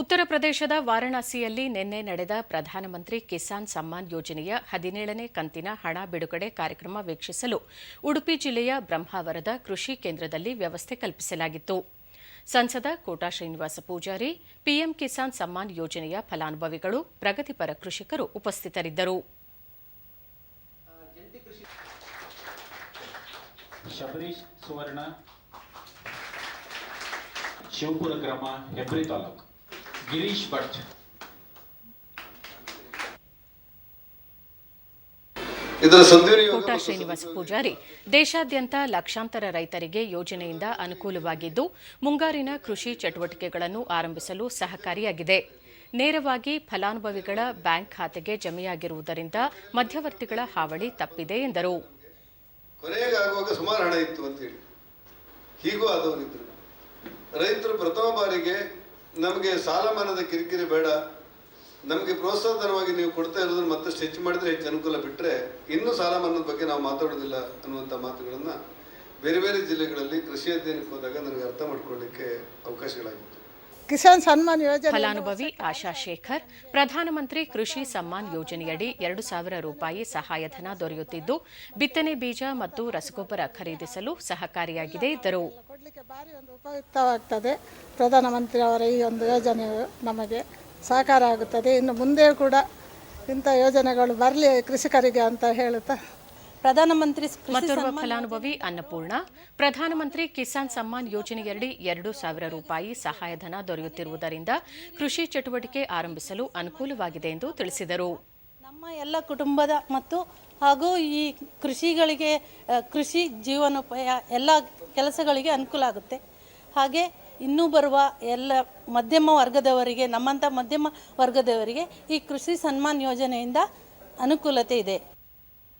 ಉತ್ತರ ಪ್ರದೇಶದ ವಾರಣಾಸಿಯಲ್ಲಿ ನಿನ್ನೆ ನಡೆದ ಪ್ರಧಾನಮಂತ್ರಿ ಕಿಸಾನ್ ಸಮ್ಮಾನ್ ಯೋಜನೆಯ ಹದಿನೇಳನೇ ಕಂತಿನ ಹಣ ಬಿಡುಗಡೆ ಕಾರ್ಯಕ್ರಮ ವೀಕ್ಷಿಸಲು ಉಡುಪಿ ಜಿಲ್ಲೆಯ ಬ್ರಹ್ಮಾವರದ ಕೃಷಿ ಕೇಂದ್ರದಲ್ಲಿ ವ್ಯವಸ್ಥೆ ಕಲ್ಪಿಸಲಾಗಿತ್ತು. ಸಂಸದ ಕೋಟಾ ಶ್ರೀನಿವಾಸ ಪೂಜಾರಿ, ಪಿಎಂ ಕಿಸಾನ್ ಸಮ್ಮಾನ್ ಯೋಜನೆಯ ಫಲಾನುಭವಿಗಳು, ಪ್ರಗತಿಪರ ಕೃಷಿಕರು ಉಪಸ್ಥಿತರಿದ್ದರು. ಶಬರೀಶ್ ಸುವರ್ಣ, ಶಿವಪುರ ಗ್ರಾಮ, ಹೆಬ್ರಿ ತಾಲೂಕು. ಗಿರೀಶ್ ಭಟ್ ಕೋಟಾ ಶ್ರೀನಿವಾಸ ಪೂಜಾರಿ ದೇಶಾದ್ಯಂತ ಲಕ್ಷಾಂತರ ರೈತರಿಗೆ ಯೋಜನೆಯಿಂದ ಅನುಕೂಲವಾಗಿದ್ದು ಮುಂಗಾರಿನ ಕೃಷಿ ಚಟುವಟಿಕೆಗಳನ್ನು ಆರಂಭಿಸಲು ಸಹಕಾರಿಯಾಗಿದೆ. ನೇರವಾಗಿ ಫಲಾನುಭವಿಗಳ ಬ್ಯಾಂಕ್ ಖಾತೆಗೆ ಜಮೆಯಾಗಿರುವುದರಿಂದ ಮಧ್ಯವರ್ತಿಗಳ ಹಾವಳಿ ತಪ್ಪಿದೆ ಎಂದರು. ಸುಮಾರು ಹಣ ಇತ್ತು ನಮಗೆ ಸಾಲ ಕಿರಿಕಿರಿ ಬೇಡ. ನಮಗೆ ಪ್ರೋತ್ಸಾಹಧನವಾಗಿ ನೀವು ಕೊಡ್ತಾ ಇರೋದನ್ನು ಮತ್ತಷ್ಟು ಹೆಚ್ಚು ಮಾಡಿದ್ರೆ ಹೆಚ್ಚು ಅನುಕೂಲ ಬಿಟ್ಟರೆ ಇನ್ನೂ ಸಾಲ ಬಗ್ಗೆ ನಾವು ಮಾತಾಡೋದಿಲ್ಲ ಅನ್ನುವಂಥ ಮಾತುಗಳನ್ನು ಬೇರೆ ಬೇರೆ ಜಿಲ್ಲೆಗಳಲ್ಲಿ ಕೃಷಿ ಅಧ್ಯಯನಕ್ಕೆ ಹೋದಾಗ ನನಗೆ ಅರ್ಥ ಮಾಡ್ಕೊಳ್ಳಿಕ್ಕೆ ಅವಕಾಶಗಳಾಗಿತ್ತು. ಕಿಸಾನ್ ಸನ್ಮಾನ್ ಯೋಜನೆ ಫಲಾನುಭವಿ ಆಶಾ ಶೇಖರ್ ಪ್ರಧಾನಮಂತ್ರಿ ಕೃಷಿ ಸಮ್ಮಾನ್ ಯೋಜನೆಯಡಿ ಎರಡು ಸಾವಿರ ರೂಪಾಯಿ ಸಹಾಯಧನ ದೊರೆಯುತ್ತಿದ್ದು ಬಿತ್ತನೆ ಬೀಜ ಮತ್ತು ರಸಗೊಬ್ಬರ ಖರೀದಿಸಲು ಸಹಕಾರಿಯಾಗಿದೆ ಇದ್ದರು. ಒಂದು ಉಪಯುಕ್ತವಾಗ್ತದೆ. ಪ್ರಧಾನಮಂತ್ರಿ ಅವರ ಈ ಒಂದು ಯೋಜನೆಯು ನಮಗೆ ಸಹಕಾರ ಆಗುತ್ತದೆ. ಇನ್ನು ಮುಂದೆ ಕೂಡ ಇಂಥ ಯೋಜನೆಗಳು ಬರಲಿ ಕೃಷಿಕರಿಗೆ ಅಂತ ಹೇಳುತ್ತಾ ಪ್ರಧಾನಮಂತ್ರಿ ಮತ್ತೋರ್ವ ಫಲಾನುಭವಿ ಅನ್ನಪೂರ್ಣ ಪ್ರಧಾನಮಂತ್ರಿ ಕಿಸಾನ್ ಸಮ್ಮಾನ್ ಯೋಜನೆಯಡಿ ಎರಡು ಸಾವಿರ ರೂಪಾಯಿ ಸಹಾಯಧನ ದೊರೆಯುತ್ತಿರುವುದರಿಂದ ಕೃಷಿ ಚಟುವಟಿಕೆ ಆರಂಭಿಸಲು ಅನುಕೂಲವಾಗಿದೆ ಎಂದು ತಿಳಿಸಿದರು. ನಮ್ಮ ಎಲ್ಲ ಕುಟುಂಬದ ಮತ್ತು ಹಾಗೂ ಈ ಕೃಷಿಗಳಿಗೆ ಕೃಷಿ ಜೀವನೋಪಾಯ ಎಲ್ಲ ಕೆಲಸಗಳಿಗೆ ಅನುಕೂಲ ಆಗುತ್ತೆ. ಹಾಗೆ ಇನ್ನೂ ಬರುವ ಎಲ್ಲ ಮಧ್ಯಮ ವರ್ಗದವರಿಗೆ ನಮ್ಮಂಥ ಮಧ್ಯಮ ವರ್ಗದವರಿಗೆ ಈ ಕೃಷಿ ಸನ್ಮಾನ್ ಯೋಜನೆಯಿಂದ ಅನುಕೂಲತೆ ಇದೆ.